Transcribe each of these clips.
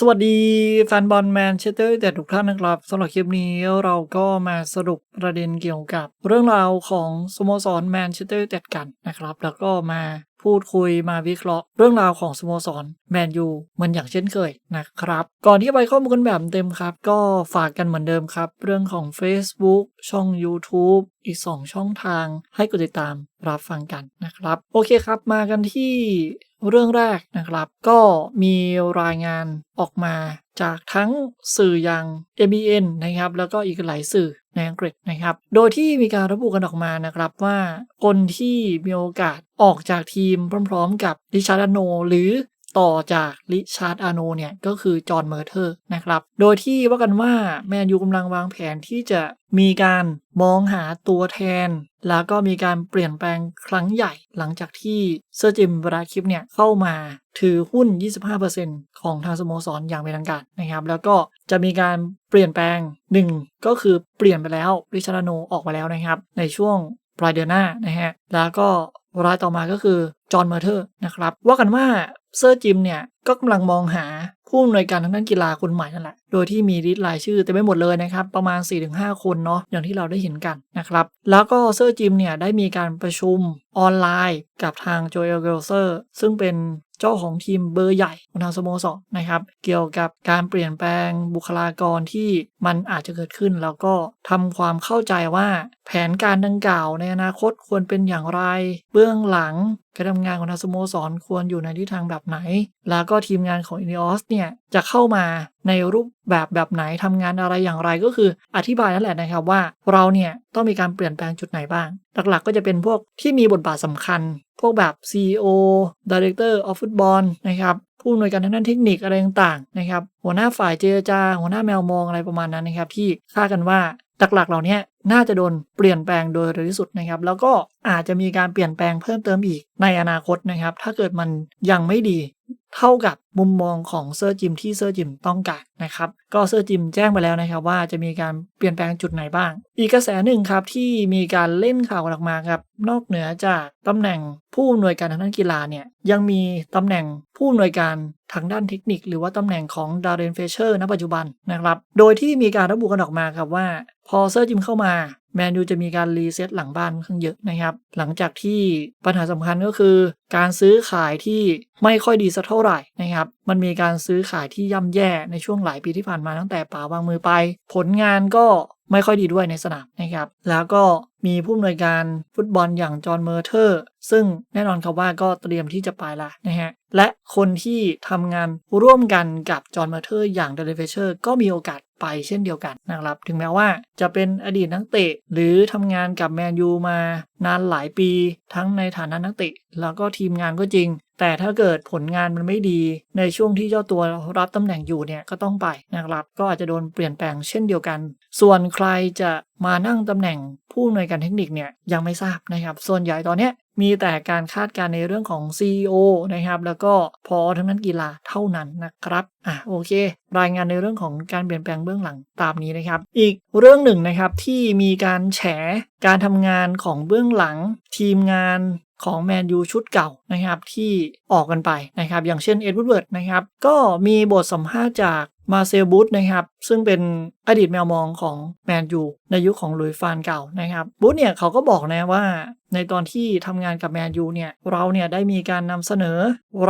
สวัสดีแฟนบอลแมนเชสเตอร์ยูไนเต็ดทุกท่านนะครับสำหรับคลิปนี้เราก็มาสรุปประเด็นเกี่ยวกับ เรื่องราวของสโมสรแมนเชสเตอร์ยูไนเต็ดกันนะครับ แล้วก็มาพูดคุยมาวิเคราะห์ เรื่องราวของสโมสรแมนยูเหมันอย่างเช่นเคยนะครับ ก่อนที่จะไปข้อมูลกันแบบเต็มครับ ก็ฝากกันเหมือนเดิมครับ เรื่องของ Facebook ช่อง YouTube อีก 2 ช่องทางให้กดติดตามรับฟังกันนะครับ โอเคครับมากันที่ เรื่องแรกนะครับ ก็มีรายงานออกมาจากทั้งสื่ออย่าง MBN นะครับ แล้วก็อีกหลายสื่อในอังกฤษนะครับ โดยที่มีการระบุกันออกมานะครับว่าคนที่มีโอกาสออกจากทีมพร้อม ๆ กับดิชาร์ดโน หรือ ต่อจากริชาร์ดอาโนเนี่ย ก็คือจอห์นเมอร์เทอร์นะครับ โดยที่ว่ากันว่าแมนยูกำลังวางแผนที่จะมีการมองหาตัวแทน แล้วก็มีการเปลี่ยนแปลงครั้งใหญ่ หลังจากที่เซอร์จิมบราคิปเนี่ยเข้ามาถือหุ้น 25%ของทางสโมสรอย่างเป็นทางการนะครับ แล้วก็จะมีการเปลี่ยนแปลงหนึ่งก็คือเปลี่ยนไปแล้วริชาร์ดโนออกมาแล้วนะครับ ในช่วงปลายเดือนหน้านะฮะแล้วก็รายต่อมาก็คือจอห์นเมอร์เทอร์นะครับ ว่ากันว่า เซอร์จิมเนี่ยก็กำลังมองหาผู้อำนวยการทางด้านกีฬาคนใหม่นั่นแหละ ดยที่มีลิสต์รายชื่อเต็มไปหมดเลยนะครับประมาณ 4-5 คนเนาะอย่างที่เราได้เห็นกันนะครับแล้วก็เซอร์จิมเนี่ยได้มีการประชุมออนไลน์กับทางโจเอลเกลเซอร์ซึ่งเป็นเจ้าของทีมเบอร์ใหญ่ของทางสโมสรนะครับ เกี่ยวกับการเปลี่ยนแปลงบุคลากรที่มันอาจจะเกิดขึ้น แล้วก็ทำความเข้าใจว่าแผนการดังกล่าวในอนาคตควรเป็นอย่างไร เบื้องหลังการทำงานของทางสโมสรควรอยู่ในทิศทางแบบไหน แล้วก็ทีมงานของอิน e อสเนี่ยจะเข้ามา ในรูปแบบแบบไหนทำงานอะไรอย่างไรก็คืออธิบายนั่นแหละนะครับว่าเราเนี่ยต้องมีการเปลี่ยนแปลงจุดไหนบ้าง หลักๆ ก็จะเป็นพวกที่มีบทบาทสำคัญ พวกแบบ CEO Director of Football นะครับผู้อำนวยการทางด้านเทคนิคอะไรต่างๆนะครับหัวหน้าฝ่ายเจรจา หัวหน้าแมวมองอะไรประมาณนั้นนะครับที่คาดกันว่าหลักๆเหล่านี้ น่าจะโดนเปลี่ยนแปลงโดยเร็วที่สุดนะครับ แล้วก็อาจจะมีการเปลี่ยนแปลงเพิ่มเติมอีกในอนาคตนะครับ ถ้าเกิดมันยังไม่ดีเท่ากับมุมมองของเซอร์จิมที่เซอร์จิมต้องการนะครับ ก็เซอร์จิมแจ้งไปแล้วนะครับ ว่าจะมีการเปลี่ยนแปลงจุดไหนบ้าง อีกกระแสหนึ่งครับที่มีการเล่นข่าวออกมาครับนอกเหนือจากตำแหน่งผู้อำนวยการทางด้านกีฬาเนี่ยยังมีตำแหน่งผู้อำนวยการทางด้านเทคนิค หรือว่าตำแหน่งของดาร์เรนเฟเชอร์ณปัจจุบันนะครับ โดยที่มีการระบุกันออกมาครับว่า พอเซอร์จิมเข้ามาแมนยูจะมีการรีเซ็ตหลังบ้านค่อนเยอะนะครับ หลังจากที่ปัญหาสำคัญก็คือ การซื้อขายที่ไม่ค่อยดีสักเท่าไหร่นะครับ มันมีการซื้อขายที่ย่ำแย่ในช่วงหลายปีที่ผ่านมาตั้งแต่ป่าวางมือไป ผลงานก็ไม่ค่อยดีด้วยในสนามนะครับ แล้วก็มีผู้อำนวยการฟุตบอลอย่างจอห์นเมอร์เทอร์ ซึ่งแน่นอนครับว่าก็เตรียมที่จะไปละนะฮะ และคนที่ทำงานร่วมกันกับจอห์นเมอร์เทอร์อย่างเดลเฟเชอร์ก็มีโอกาสไปเช่นเดียวกันนะครับ ถึงแม้ว่าจะเป็นอดีตนักเตะ หรือทำงานกับแมนยูมานานหลายปี ทั้งในฐานะนักเตะ แล้วก็ทีมงานก็จริง แต่ถ้าเกิดผลงานมันไม่ดีในช่วงที่เจ้าตัวรับตำแหน่งอยู่เนี่ยก็ต้องไปนะครับ ก็อาจจะโดนเปลี่ยนแปลงเช่นเดียวกัน ส่วนใครจะ มานั่งตำแหน่งผู้อำนวยการเทคนิคเนี่ยยังไม่ทราบนะครับ ส่วนใหญ่ตอนนี้มีแต่การคาดการณ์ในเรื่องของ CEO นะครับ แล้วก็พอทั้งนั้นกีฬาเท่านั้นนะครับอะโอเค รายงานในเรื่องของการเปลี่ยนแปลงเบื้องหลังตามนี้นะครับ อีกเรื่องหนึ่งนะครับที่มีการแฉการทำงานของเบื้องหลังทีมงานของแมนยูชุดเก่านะครับที่ออกกันไปนะครับ อย่างเช่นเอ็ดวูดเวิร์ดนะครับ ก็มีบทสัมภาษณ์จาก มาเซลบูธนะครับ ซึ่งเป็นอดีตแมวมองของแมนยูในยุคของลุยฟานเก่านะครับบูธเนี่ยเขาก็บอกนะว่า ในตอนที่ทำงานกับแมนยูเนี่ย เราเนี่ยได้มีการนำเสนอ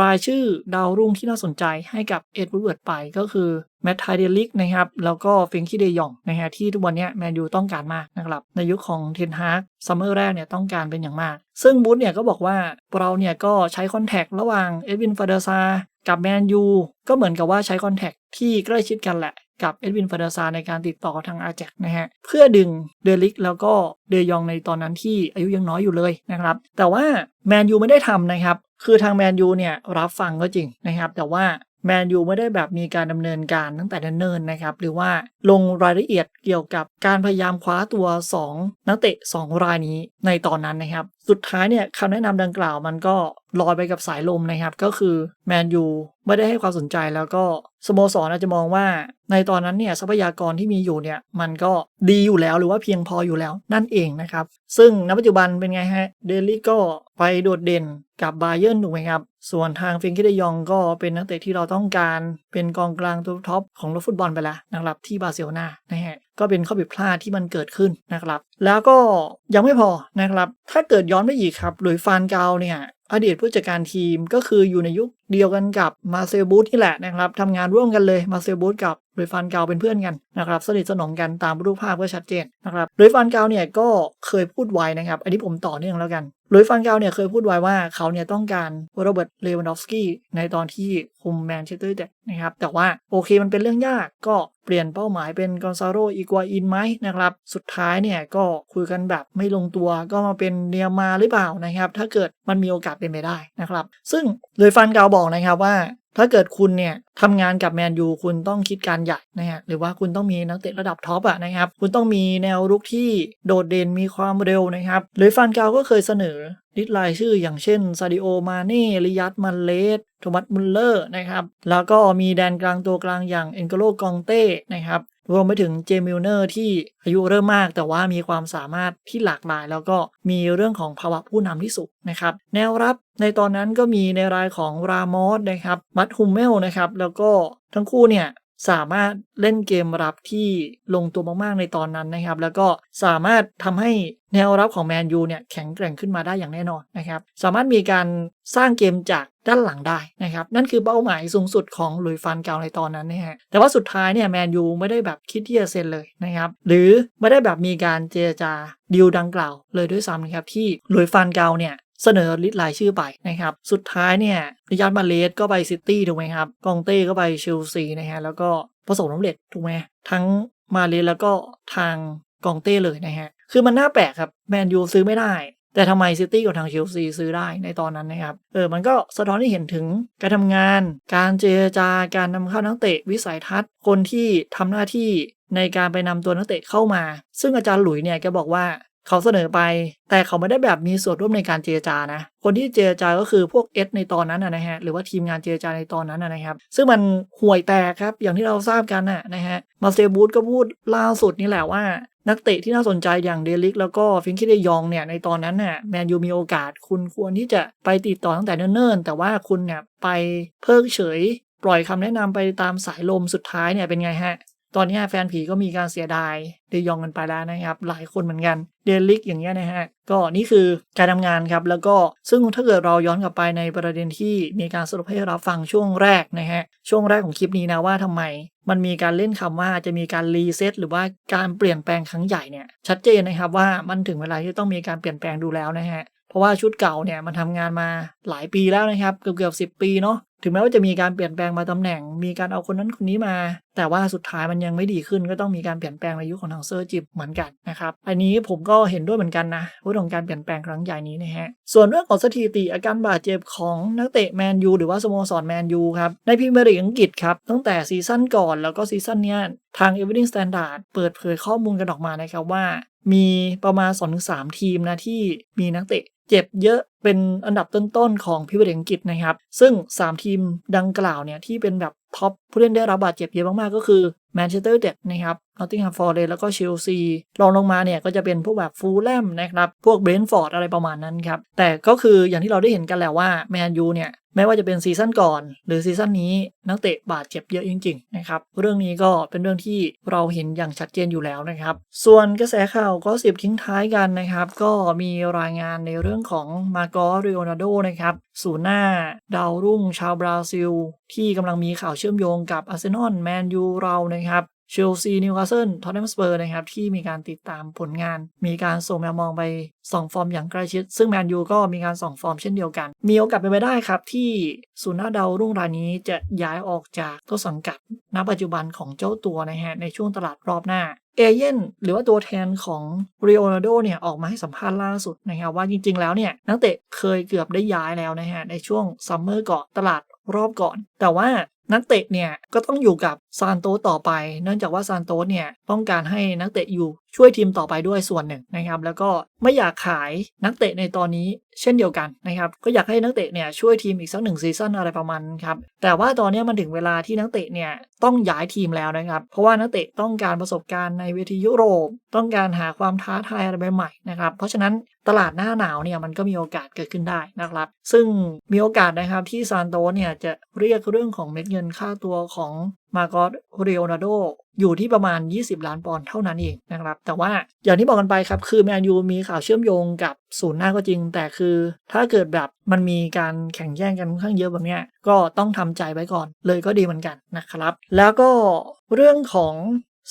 รายชื่อดาวรุ่งที่น่าสนใจให้กับเอ็ดเวิร์ดไปก็คือแมตไทเดลิกนะครับ แล้วก็ฟิงคีเดยองนะฮะที่ทุกวันนี้แมนยูต้องการมากนะครับ ในยุคของเทนฮากซัมเมอร์แรกเนี่ยต้องการเป็นอย่างมาก ซึ่งบูธเนี่ยก็บอกว่าเราเนี่ยก็ใช้คอนแทคระหว่างเอ็ดวินฟาเดอร์ซา กับแมนยูก็เหมือนกับว่าใช้คอนแทคที่ใกล้ชิดกันแหละกับเอ็ดวินฟาเดอร์ซาในการติดต่อทางอาแจกนะฮะ เพื่อดึงเดลิกแล้วก็เดยองในตอนนั้นที่อายุยังน้อยอยู่เลยนะครับ แต่ว่าแมนยูไม่ได้ทำนะครับ คือทางแมนยูเนี่ยรับฟังก็จริงนะครับ แต่ว่าแมนยูไม่ได้แบบมีการดำเนินการตั้งแต่เนิ่นๆนะครับ หรือว่าลงรายละเอียดเกี่ยวกับการพยายามคว้าตัว 2 นักเตะ 2 รายนี้ในตอนนั้นนะครับ สุดท้ายเนี่ยคำแนะนำดังกล่าวมันก็ลอยไปกับสายลมนะครับ ก็คือแมนยูไม่ได้ให้ความสนใจแล้วก็สโมสรอาจจะมองว่า ในตอนนั้นเนี่ยทรัพยากรที่มีอยู่เนี่ยมันก็ดีอยู่แล้วหรือว่าเพียงพออยู่แล้วนั่นเองนะครับ ซึ่งณปัจจุบันเป็นไงฮะเดลี่ก็ไปโดดเด่นกับบาเยิร์นถูกไหมครับ ส่วนทางฟิงคิเดยองก็เป็นนักเตะที่เราต้องการเป็นกองกลางตัวท็อปของโลกฟุตบอลไปแล้วนะครับที่บาร์เซโลนานะฮะ ก็เป็นข้อผิดพลาดที่มันเกิดขึ้นนะครับ แล้วก็ยังไม่พอนะครับ ถ้าเกิดย้อนไปอีกครับ หลุยฟานเกาเนี่ยอดีตผู้จัดการทีมก็คืออยู่ในยุคเดียวกันกับมาเซลบูธนี่แหละนะครับทำงานร่วมกันเลยมาเซลบูธกับลุยฟานเกาเป็นเพื่อนกันนะครับสนิทสนมกันตามรูปภาพก็ชัดเจนนะครับลุยฟานเกาเนี่ยก็เคยพูดไว้นะครับอันนี้ผมต่อเนื่องแล้วกันลุยฟานเกาเนี่ยเคยพูดไว้ว่าเขาเนี่ยต้องการโรเบิร์ตเลวันดอฟสกี้ในตอนที่คุมแมนเชสเตอร์ยูไนนะครับแต่ว่าโอเคมันเป็นเรื่องยากก็ เปลี่ยนเป้าหมายเป็นกอนซาโรอีกวาอินไหมนะครับ สุดท้ายเนี่ยก็คุยกันแบบไม่ลงตัวก็มาเป็นเนียมาหรือเปล่านะครับ ถ้าเกิดมันมีโอกาสเป็นไปได้นะครับ ซึ่งหลุยส์ฟานกาบอกนะครับว่าถ้าเกิดคุณเนี่ยทำงานกับแมนยูคุณต้องคิดการใหญ่นะฮะหรือว่าคุณต้องมีนักเตะระดับท็อปอะนะครับ คุณต้องมีแนวรุกที่โดดเด่นมีความเร็วนะครับหรือฟันกาวก็เคยเสนอ ลิสต์รายชื่ออย่างเช่นซาดิโอมาเน่ริยัตมันเลสโทมัสมุลเลอร์นะครับ แล้วก็มีแดนกลางตัวกลางอย่างเอ็นโกโลกองเต้นะครับรวมไปถึงเจมิลเนอร์ที่อายุเริ่มมาก แต่ว่ามีความสามารถที่หลากหลาย แล้วก็มีเรื่องของภาวะผู้นำที่สูงนะครับ แนวรับในตอนนั้นก็มีในรายของรามอสนะครับ มัตฮุมเมลนะครับ แล้วก็ทั้งคู่เนี่ย สามารถเล่นเกมรับที่ลงตัวมากๆในตอนนั้นนะครับ แล้วก็สามารถทำให้แนวรับของแมนยูเนี่ยแข็งแกร่งขึ้นมาได้อย่างแน่นอนนะครับ สามารถมีการสร้างเกมจากด้านหลังได้นะครับ นั่นคือเป้าหมายสูงสุดของลุยฟันเกาในตอนนั้นนะฮะแต่ว่าสุดท้ายเนี่ยแมนยูไม่ได้แบบคิดที่จะเซ็นเลยนะครับหรือไม่ได้แบบมีการเจรจาดีลดังกล่าวเลยด้วยซ้ำนะครับที่ลุยฟันเกาเนี่ย เสนอลิสต์รายชื่อไปนะครับ สุดท้ายเนี่ยริยัตมาเลสก็ไปซิตี้ถูกไหมครับกองเต้ก็ไปเชลซีนะฮะแล้วก็ประสบความสำเร็จถูกไหมทั้งมาเลสแล้วก็ทางกองเต้เลยนะฮะคือมันน่าแปลกครับแมนยูซื้อไม่ได้ แต่ทำไมซิตี้กับทางเชลซีซื้อได้ในตอนนั้นนะครับเออมันก็สะท้อนให้เห็นถึงการทำงาน การเจรจาการนำเข้านักเตะวิสัยทัศน์ คนที่ทำหน้าที่ในการไปนำตัวนักเตะเข้ามา ซึ่งอาจารย์หลุยเนี่ยแกบอกว่า เขาเสนอไป แต่เขาไม่ได้แบบมีส่วนร่วมในการเจรจานะ คนที่เจรจาก็คือพวกเอสในตอนนั้นนะฮะหรือว่าทีมงานเจรจาในตอนนั้นนะครับ ซึ่งมันห่วยแตกครับอย่างที่เราทราบกันนะนะฮะมาเซบูธก็พูดล่าสุดนี่แหละว่านักเตะที่น่าสนใจอย่างเดลิกแล้วก็ฟิงคิเดยองเนี่ยในตอนนั้นน่ะแมนยูมีโอกาสคุณควรที่จะไปติดต่อตั้งแต่เนิ่นๆ แต่ว่าคุณเนี่ยไปเพิกเฉย ปล่อยคำแนะนำไปตามสายลมสุดท้ายเนี่ยเป็นไงฮะ ตอนนี้แฟนผีก็มีการเสียดายเดยองกันไปแล้วนะครับ หลายคนเหมือนกันเดลิกอย่างเงี้ยนะฮะก็นี่คือการทำงานครับ แล้วก็ซึ่งถ้าเกิดเราย้อนกลับไปในประเด็นที่มีการสรุปให้เราฟังช่วงแรกนะฮะช่วงแรกของคลิปนี้นะว่าทำไม มันมีการเล่นคำว่าจะมีการรีเซ็ตหรือว่าการเปลี่ยนแปลงครั้งใหญ่เนี่ยชัดเจนนะครับว่ามันถึงเวลาที่ต้องมีการเปลี่ยนแปลงดูแล้วนะฮะ ราะว่าชุดเก่าเนี่ยมันทำงานมาหลายปีแล้วนะครับ เกือบเกือบสิปีเนาะถึงแม้ว่าจะมีการเปลี่ยนแปลงมาตำแหน่ง มีการเอาคนนั้นคนนี้มา แต่ว่าสุดท้ายมันยังไม่ดีขึ้นก็ต้องมีการเปลี่ยนแปลงในยุคของทางเซอร์จิบเหมือนกันนะครับอันนี้ผมก็เห็นด้วยเหมือนกันนะเรื่องของการเปลี่ยนแปลงครั้งใหญ่นี้นะฮะส่วนเรื่องของสถิติอาการบาดเจ็บของนักเตะแมนยูหรือว่าสโมสรแมนยูครับในพรีเมียร์ลีกอังกฤษครับตั้งแต่ซีซั่นก่อนแล้วก็ซีซั่นเนี้ยทาง Evening Standard เปิดเผยข้อมูลกันออกมานะครับว่า มีประมาณ 2-3 ทีมนะที่มีนักเตะเจ็บเยอะเป็นอันดับต้นๆของพิเมียร์ลีกอังกฤษนะครับ ซึ่ง 3 ทีมดังกล่าวเนี่ยที่เป็นแบบ ท็อปผู้เล่นได้รับบาดเจ็บเยอะมากๆก็คือแมนเชสเตอร์เด็ดนะครับนอตติงแฮมฟอร์เรสแล้วก็เชลซีรองลงมาเนี่ยก็จะเป็นพวกแบบฟูลแลมนะครับ พวกเบรนท์ฟอร์ดอะไรประมาณนั้นครับ แต่ก็คืออย่างที่เราได้เห็นกันแล้วว่าแมนยูเนี่ยไม่ว่าจะเป็นซีซั่นก่อน หรือซีซั่นนี้นักเตะบาดเจ็บเยอะจริง ๆ นะครับ เรื่องนี้ก็เป็นเรื่องที่เราเห็นอย่างชัดเจนอยู่แล้วนะครับ ส่วนกระแสข่าวก็สิบทิ้งท้ายกันนะครับ ก็มีรายงานในเรื่องของมาโกเรโอนาโดนะครับศูนย์หน้า ดาวรุ่งชาวบราซิลที่กำลังมีข่าวเชื่อมโยงกับอาร์เซนอลแมนยูเรานะครับเชลซีนิวคาสเซิลทอตแนมสเปอร์นะครับที่มีการติดตามผลงาน มีการส่งแมวมองไปส่องฟอร์มอย่างใกล้ชิด ซึ่งแมนยูก็มีการส่องฟอร์มเช่นเดียวกัน มีโอกาสเป็นไปได้ครับ ที่ศูนย์หน้าดาวรุ่งรายนี้จะย้ายออกจากต้นสังกัดณปัจจุบันของเจ้าตัวนะฮะในช่วงตลาดรอบหน้าเอเย่นหรือว่าตัวแทนของเรโอนาโดเนี่ยออกมาให้สัมภาษณ์ล่าสุดนะครับว่าจริงๆแล้วเนี่ยนักเตะเคยเกือบได้ย้ายแล้วนะฮะในช่วงซัมเมอร์ก่อนตลาด รอบก่อน แต่ว่า นักเตะเนี่ยก็ต้องอยู่กับซานโตต่อไป เนื่องจากว่าซานโตเนี่ยต้องการให้นักเตะอยู่ช่วยทีมต่อไปด้วยส่วนหนึ่งนะครับแล้วก็ไม่อยากขายนักเตะในตอนนี้เช่นเดียวกันนะครับก็อยากให้นักเตะเนี่ยช่วยทีมอีกสักหนึ่งซีซั่นอะไรประมาณครับแต่ว่าตอนนี้มันถึงเวลาที่นักเตะเนี่ยต้องย้ายทีมแล้วนะครับเพราะว่านักเตะต้องการประสบการณ์ในเวทียุโรป ต้องการหาความท้าทายอะไรใหม่ๆนะครับเพราะฉะนั้นตลาดหน้าหนาวเนี่ยมันก็มีโอกาสเกิดขึ้นได้นะครับ ซึ่งมีโอกาสนะครับที่ซานโตเนี่ยจะเรียกเรื่องของเม็ดเงินงินค่าตัวของมาโกสเรียนาโดอยู่ที่ประมาณ 20 ล้านปอนด์เท่านั้นเองนะครับ แต่ว่าอย่างที่บอกกันไปครับ คือแมนยูมีข่าวเชื่อมโยงกับศูนย์หน้าก็จริง แต่คือถ้าเกิดแบบมันมีการแข่งแย่งกันค่อนข้างเยอะแบบเนี้ยก็ต้องทำใจไว้ก่อนเลยก็ดีเหมือนกันนะครับ แล้วก็เรื่องของ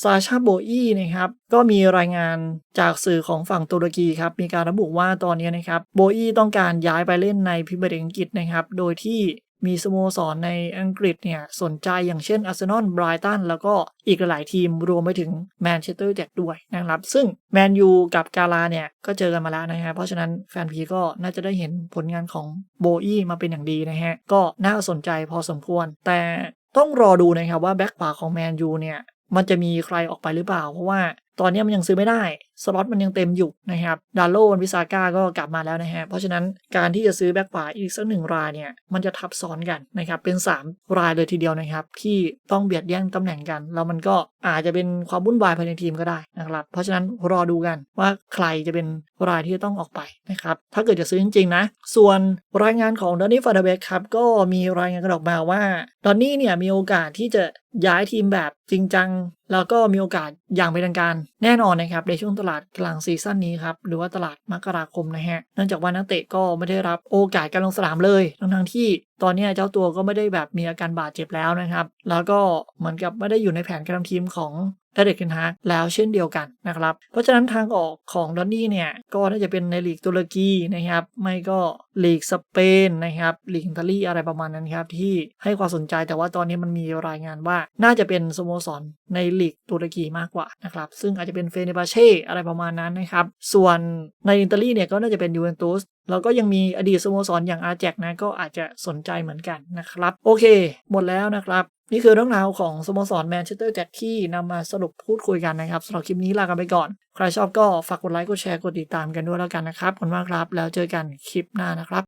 ซาชาโบอีนะครับ ก็มีรายงานจากสื่อของฝั่งตุรกีครับ มีการระบุว่าตอนนี้นะครับ โบอีต้องการย้ายไปเล่นในพรีเมียร์อังกฤษนะครับ โดยที่ มีสโมสรในอังกฤษเนี่ยสนใจอย่างเช่นอาร์เซนอลไบรตันแล้วก็อีกหลายทีมรวมไปถึงแมนเชสเตอร์ยูไนเต็ดด้วยนะครับ ซึ่งแมนยูกับกาลาเนี่ย ก็เจอกันมาแล้วนะฮะ เพราะฉะนั้นแฟนพีก็น่าจะได้เห็นผลงานของโบอีมาเป็นอย่างดีนะฮะ ก็น่าสนใจพอสมควร แต่ต้องรอดูนะครับว่าแบ็กขวาของแมนยูเนี่ยมันจะมีใครออกไปหรือเปล่า เพราะว่าตอนนี้มันยังซื้อไม่ได้ สล็อตมันยังเต็มอยู่นะครับดาโลวันวิซาก้าก็กลับมาแล้วนะฮะ เพราะฉะนั้นการที่จะซื้อแบ็กขวาอีกสักหนึ่งรายเนี่ย มันจะทับซ้อนกันนะครับ เป็น 3 รายเลยทีเดียวนะครับ ที่ต้องเบียดแย่งตำแหน่งกัน แล้วมันก็อาจจะเป็นความวุ่นวายภายในทีมก็ได้นะครับ เพราะฉะนั้นรอดูกันว่าใครจะเป็นรายที่จะต้องออกไปนะครับ ถ้าเกิดจะซื้อจริงๆนะ ส่วนรายงานของดอนนี่ฟาร์เบกครับก็มีรายงานกันออกมาว่าดอนนี่เนี่ยมีโอกาสที่จะย้ายทีมแบบจริงจัง แล้วก็มีโอกาสอย่างเป็นทางการแน่นอนนะครับในช่วงตลาดกลางซีซั่นนี้ครับ หรือว่าตลาดมกราคมนะฮะ เนื่องจากว่านักเตะก็ไม่ได้รับโอกาสการลงสนามเลยทั้งทั้งที่ตอนนี้เจ้าตัวก็ไม่ได้แบบมีอาการบาดเจ็บแล้วนะครับ แล้วก็เหมือนกับไม่ได้อยู่ในแผนการทำทีมของ เดเด็กเคนฮากแล้วเช่นเดียวกันนะครับ เพราะฉะนั้นทางออกของดอนนี่เนี่ย ก็น่าจะเป็นในลีกตุรกีนะครับ ไม่ก็ลีกสเปนนะครับลีกอิตาลีอะไรประมาณนั้นครับที่ให้ความสนใจแต่ว่าตอนนี้มันมีรายงานว่าน่าจะเป็นสโมสรในลีกตุรกีมากกว่านะครับซึ่งอาจจะเป็นเฟเนบาเช่อะไรประมาณนั้นนะครับส่วนในอิตาลีเนี่ยก็น่าจะเป็นยูเวนตุสแล้วก็ยังมีอดีตสโมสรอย่างอาแจกนะก็อาจจะสนใจเหมือนกันนะครับ โอเค หมดแล้วนะครับ นี่คือเรื่องราวของสโมสรแมนเชสเตอร์แจ็คที่นำมาสรุปพูดคุยกันนะครับสำหรับคลิปนี้ลากันไปก่อน ใครชอบก็ฝากกดไลค์กดแชร์กดติดตามกันด้วยแล้วกันนะครับขอบคุณมากครับ แล้วเจอกันคลิปหน้านะครับ